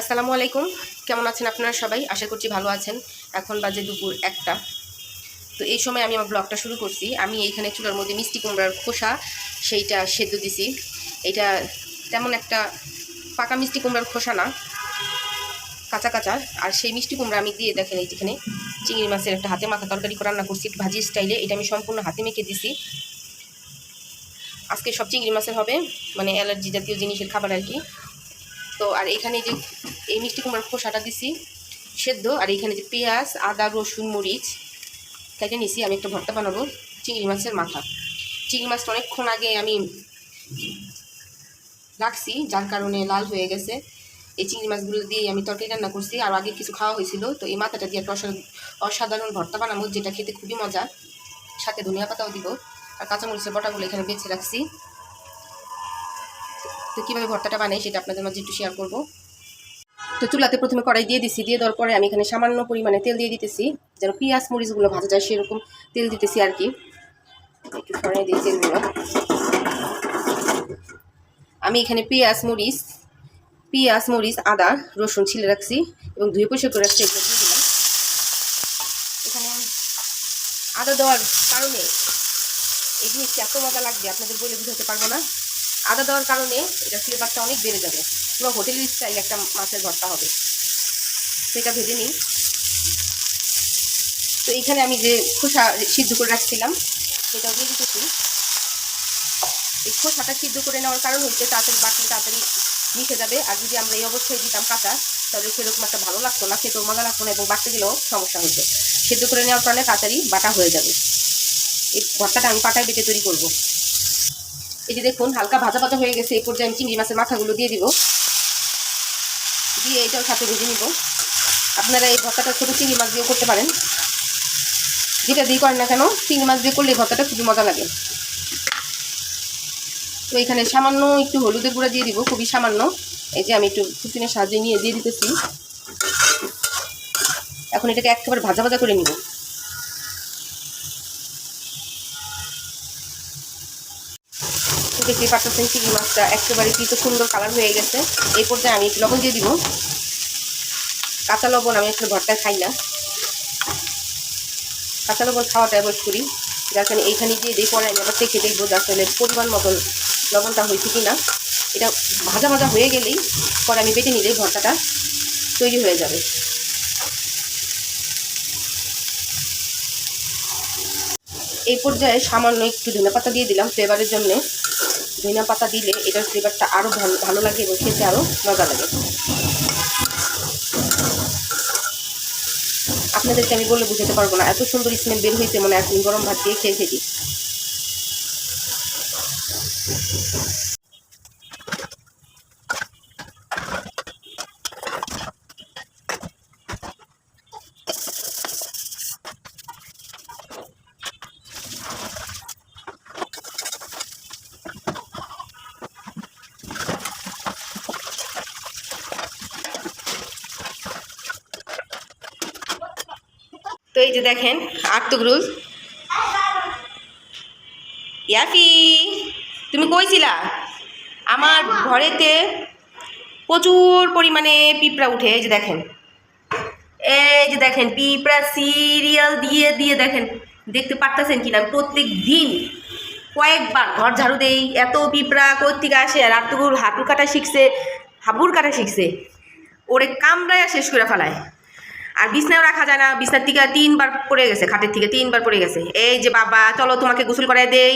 আসসালামু আলাইকুম। কেমন আছেন আপনারা সবাই? আশা করছি ভালো আছেন। এখন বাজে দুপুর একটা। তো এই সময় আমি আমার ব্লগটা শুরু করছি। আমি এইখানে চুলার মধ্যে মিষ্টি কুমড়ার খোসা, সেইটা সেদ্ধ দিছি। এটা তেমন একটা পাকা মিষ্টি কুমড়ার খোসা না, কাঁচা কাঁচা। আর সেই মিষ্টি কুমড়া আমি দিয়ে দেখেন এই যেখানে চিংড়ি মাছের একটা হাতে মাখা তরকারি করে রান্না করছি ভাজি স্টাইলে। এটা আমি সম্পূর্ণ হাতে মেখে দিছি। আজকে সব চিংড়ি মাছের হবে মানে অ্যালার্জি জাতীয় জিনিসের খাবার আর কি। তো আর এখানে যে, এই মিষ্টি কুমড়ার খোসাটা দিছি, সেদ্ধ, আর এখানে যে পেঁয়াজ, আদা, রসুন, মরিচ কেটে নিছি, আমি একটা ভর্তা বানাবো, চিংড়ি মাছের মাথা। চিংড়ি মাছটা অনেকক্ষণ আগে আমি রাখছি, যার কারণে লাল হয়ে গেছে। এই চিংড়ি মাছগুলো দিয়ে আমি তরকারি রান্না করছি, আর আগে কিছু খাওয়া হয়েছিল, তো এই মাথাটা দিয়ে একটা অসা- অসাধারণ ভর্তা বানাবো, যেটা খেতে খুবই মজা। সাথে ধনিয়া পাতাও দিব, আর কাঁচামরিচের বটাগুলো এখানে বেছে রাখছি। তো কীভাবে ভর্তাটা বানাই সেটা আপনাদের মাঝে একটু শেয়ার করব। তো চুলাতে প্রথমে কড়াই দিয়ে দিছি, দিয়ে দেওয়ার পরে আমি এখানে সামান্য পরিমাণে তেল দিয়ে দিতেছি, যেন পেঁয়াজ মরিচগুলো ভাজা যায় সেরকম তেল দিতেছি আর কি। একটু দিই তেলগুলো। আমি এখানে পেঁয়াজ মরিচ পেঁয়াজ মরিচ, আদা, রসুন ছিলে রাখছি এবং ধুয়ে পরিষ্কার করে রাখছি, এগুলো এখানে আদা দেওয়ার কারণে এই জিনিসটা এত মজা লাগবে, আপনাদের বলে বুঝাতে পারব না। আদা দেওয়ার কারণে এটা ফ্লেভারটা অনেক বেড়ে যাবে। পুরো হোটেলের স্টাইল একটা মাছের ভর্তা হবে। সেটা ভেজে নিই। তো এইখানে আমি যে খোসা সিদ্ধ করে রাখছিলাম, সেটাও দিয়ে দিতেছি। এই খোসাটা সিদ্ধ করে নেওয়ার কারণ হচ্ছে তাড়াতাড়ি বাটলে তাড়াতাড়ি মিশে যাবে। আর যদি আমরা এই অবস্থায় দিতাম কাঁচা, তাহলে সেরকম একটা ভালো লাগতো না, খেতেও মজা লাগতো না এবং বাড়তে গেলেও সমস্যা হতো। সেদ্ধ করে নেওয়ার কারণে তাড়াতাড়ি বাটা হয়ে যাবে। এই ভর্তাটা আমি পাটায় বেটে তৈরি করব। এই যে দেখুন, হালকা ভাজা ভাজা হয়ে গেছে। এই পর্যায়ে আমি চিংড়ি মাছের মাথাগুলো দিয়ে দিব। দিয়ে এটাও সাথে ভেজে নিব। আপনারা এই ভর্তাটা ছোটো চিংড়ি মাছ দিয়েও করতে পারেন। যেটা দিয়ে করেন না কেন, চিংড়ি মাছ দিয়ে করলে ভর্তাটা খুবই মজা লাগে। তো এখানে সামান্য একটু হলুদের গুঁড়া দিয়ে দিব, খুবই সামান্য। এই যে আমি একটু ফুটিনের সাহায্যে নিয়ে দিয়ে দিতেছি। এখন এটাকে একেবারে ভাজা ভাজা করে নিব। দেখতে পাচ্ছেন চিংড়ি মাছটা একেবারে কি তো সুন্দর কালার হয়ে গেছে। এই পর্যায়ে আমি লবণ দিয়ে দিব। কাঁচা লবণ আমি একটু ভর্তায় খাই না। কাঁচা লবণ খাওয়াটা অ্যাভয়েড করি। যার কারণে এইখানে দিয়ে পরে আমি আবার দেখে দেখব যে আসলে পরিমাণ মতন লবণটা হয়েছে কি না এটা ভাজা ভাজা হয়ে গেলেই পরে আমি বেটে নিলেই ভর্তাটা তৈরি হয়ে যাবে। এই পর্যায়ে সামান্য একটু ধনে পাতা দিয়ে দিলাম ফ্লেভারের জন্যে। ধনিয়া পাতা দিলে এটার ফ্লেভারটা আরও ভালো ভালো লাগে এবং খেতে আরও মজা লাগে। আপনাদেরকে আমি বলে বুঝাতে পারব না, এত সুন্দর স্মেল বের হয়েছে মানে এখন গরম ভাত দিয়ে খেয়ে খেয়ে এই যে দেখেন আর্তগ্রুজ ইয়াফি, তুমি কইছিলা আমার ঘরেতে প্রচুর পরিমাণে পিঁপড়া উঠে, এই যে দেখেন। এই যে দেখেন, পিঁপড়া সিরিয়াল দিয়ে দিয়ে দেখেন। দেখতে পারতেছেন কিনা? প্রত্যেক দিন কয়েকবার ঘর ঝাড়ু দেই, এত পিঁপড়া কোথেকে আসে? আর আর্তগুর হাঁটু কাটা শিখছে, হাবুর কাটা শিখছে। ওরে কামড়ায় শেষ করে ফেলায়। আর বিছনাও রাখা যায় না, বিছনার থেকে তিনবার পড়ে গেছে, খাটের থেকে তিনবার পড়ে গেছে। এই যে বাবা, চলো তোমাকে গোসল করাই দেই।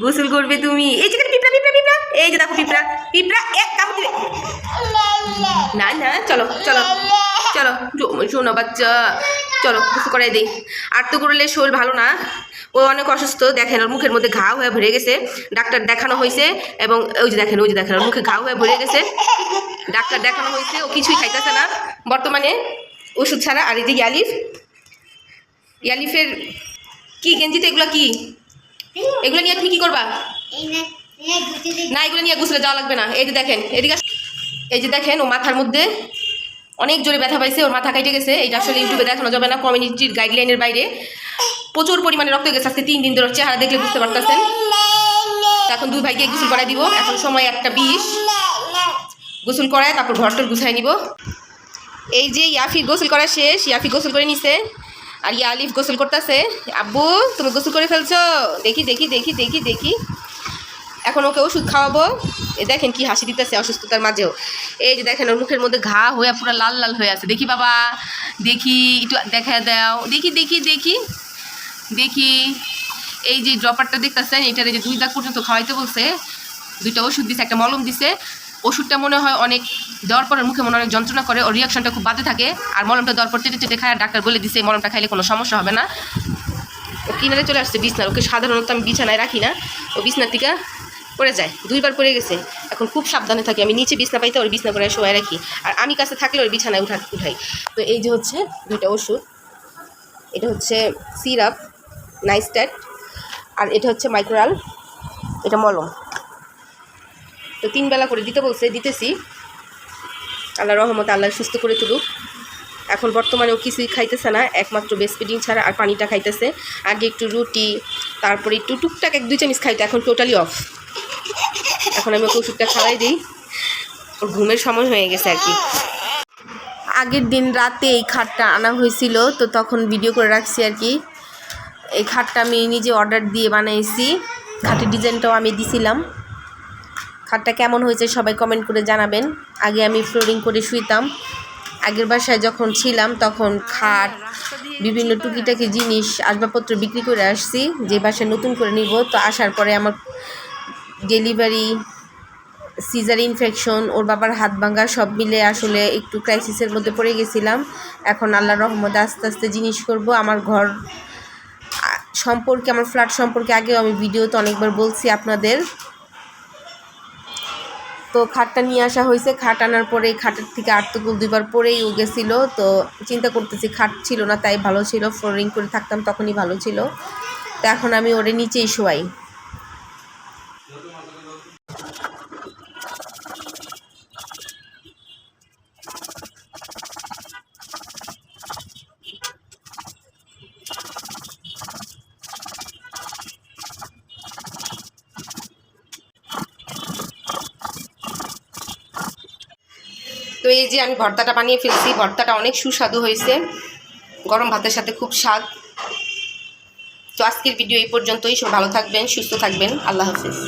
গোসল করবে তুমি। এই যে পিঁপড়া পিঁপড়া পিঁপড়া। এই যে দেখো পিঁপড়া পিঁপড়া এক কাপ দিবে। না না, চলো চলো চলো শোনো বাচ্চা, চলো, গোসল করাই দেই। আর তো করলে শরীর ভালো না। ও অনেক অসুস্থ, দেখেন ওর মুখের মধ্যে ঘা হয়ে ভরে গেছে। ডাক্তার দেখানো হয়েছে এবং ওই যে দেখেন, ওই যে দেখেন, ওর মুখে ঘা হয়ে ভরে গেছে। ডাক্তার দেখানো হয়েছে, ও কিছুই খাইতেছে না। বর্তমানে ওষুধ ছাড়া, আর এই যে ইয়ালিফ, ইয়ালিফের কি, গেঞ্জিতে এগুলো কি? এগুলো নিয়ে তুমি কি করবা? না, এগুলো নিয়ে গুছলে যাওয়া লাগবে না। এই যে দেখেন, এদিকে এই যে দেখেন, ও মাথার মধ্যে অনেক জোরে ব্যথা পাইছে, ওর মাথা কাইটে গেছে। এটা আসলে ইউটিউবে দেখানো যাবে না কমিউনিটির গাইডলাইনের বাইরে। প্রচুর পরিমাণে রক্ত গেছে আজকে তিন দিন ধরে চেহারা দেখলে বুঝতে পারতেছেন। এখন দুই ভাইকে গোসল করাই দিব। এখন সময় একটা বিষ গোসল করায়, তারপর ঘরটর গুছাই নিব। এই যে ইয়াফি গোসল করা শেষ, ইয়াফি গোসল করে নিছে। আর ইয়া আলিফ গোসল করতেছে। আব্বু, তুমি গোসল করে ফেলছো? দেখি দেখি দেখি দেখি দেখি। এখন ওকে ওষুধ খাওয়াবো। এ দেখেন কি হাসি দিতেছে অসুস্থতার মাঝেও। এই যে দেখেন, ওর মুখের মধ্যে ঘা হয়ে পুরো লাল লাল হয়ে আছে। দেখি বাবা, দেখি, একটু দেখা দাও। দেখি দেখি দেখি দেখি। এই যে ড্রপারটা দেখতেছেন, এটার যে দুই দাগ পর্যন্ত খাওয়াইতে বলছে। দুইটা ওষুধ দিছে, একটা মলম দিছে। ওষুধটা মনে হয় অনেক দেওয়ার পরে মুখে মনে অনেক যন্ত্রণা করে, ওর রিয়াকশনটা খুব বাজে থাকে। আর মলমটা দেওয়ার পর চেটে চেটে খায়, ডাক্তার বলে দিছে, এই মলমটা খাইলে কোনো সমস্যা হবে না। ও কিনারে চলে আসছে বিছনার ওকে সাধারণত আমি বিছানায় রাখি না। ও বিছনার থেকে পড়ে যায়, দুইবার পড়ে গেছে। এখন খুব সাবধানে থাকি, আমি নিচে বিছনা পাইতে ওর বিছনা করে শোয়াই রাখি। আর আমি কাছে থাকলে ওর বিছানায় উঠা উঠাই। তো এই যে হচ্ছে দুইটা ওষুধ, এটা হচ্ছে সিরাপ, নাইস্ট্যাট, আর এটা হচ্ছে মাইক্রোরাল, এটা মলম। তো তিন বেলা করে দিতে বলছে, দিতেছি। আল্লাহ রহমত আল্লাহ সুস্থ করে তুলুক। এখন বর্তমানে ও কিছুই খাইতেছে না, একমাত্র বেসপিডিং ছাড়া আর পানিটা খাইতেছে। আগে একটু রুটি, তারপরে একটু টুকটাক এক দুই চামচ খাইতে, এখন টোটালি অফ এখন আমি ওকে ওষুধটা খাওয়াই দিই। ওর ঘুমের সময় হয়ে গেছে আর কি। আগের দিন রাতে এই খাটটা আনা হয়েছিল, তো তখন ভিডিও করে রাখছি আর কি। এই খাটটা আমি নিজে অর্ডার দিয়ে বানাইছি। খাটের ডিজাইনটাও আমি দিছিলাম। খাটটা কেমন হয়েছে সবাই কমেন্ট করে জানাবেন। আগে আমি ফ্লোরিং করে শুইতাম। আগের বাসায় যখন ছিলাম, তখন খাট, বিভিন্ন টুকিটাকি জিনিস, আসবাবপত্র বিক্রি করে আসছি। যে বাসায় নতুন করে নিব, তো আসার পরে আমার ডেলিভারি সিজার ইনফেকশন ওর বাবার হাত ভাঙ্গা সব মিলে আসলে একটু ক্রাইসিসের মধ্যে পড়ে গেছিলাম। এখন আল্লাহ রহমতে আস্তে আস্তে জিনিস করব। আমার ঘর সম্পর্কে, আমার ফ্ল্যাট সম্পর্কে আগেও আমি ভিডিওতে অনেকবার বলছি আপনাদের। তো খাটটা নিয়ে আসা হয়েছে। খাট আনার পরে খাটের থেকে আটটুকুল দুইবার পরেই ও গেছিল। তো চিন্তা করতেছি খাট ছিল না, তাই ভালো ছিল। ফ্লোরিং করে থাকতাম, তখনই ভালো ছিল। তো এখন আমি ওরে নিচেই শোয়াই। তো এই যে আমি ভর্তাটা বানিয়ে ফেলছি, ভর্তাটা অনেক সুস্বাদু হয়েছে। গরম ভাতের সাথে খুব স্বাদ। তো আজকের ভিডিও এই পর্যন্তই। সব ভালো থাকবেন, সুস্থ থাকবেন। আল্লাহ হাফিজ।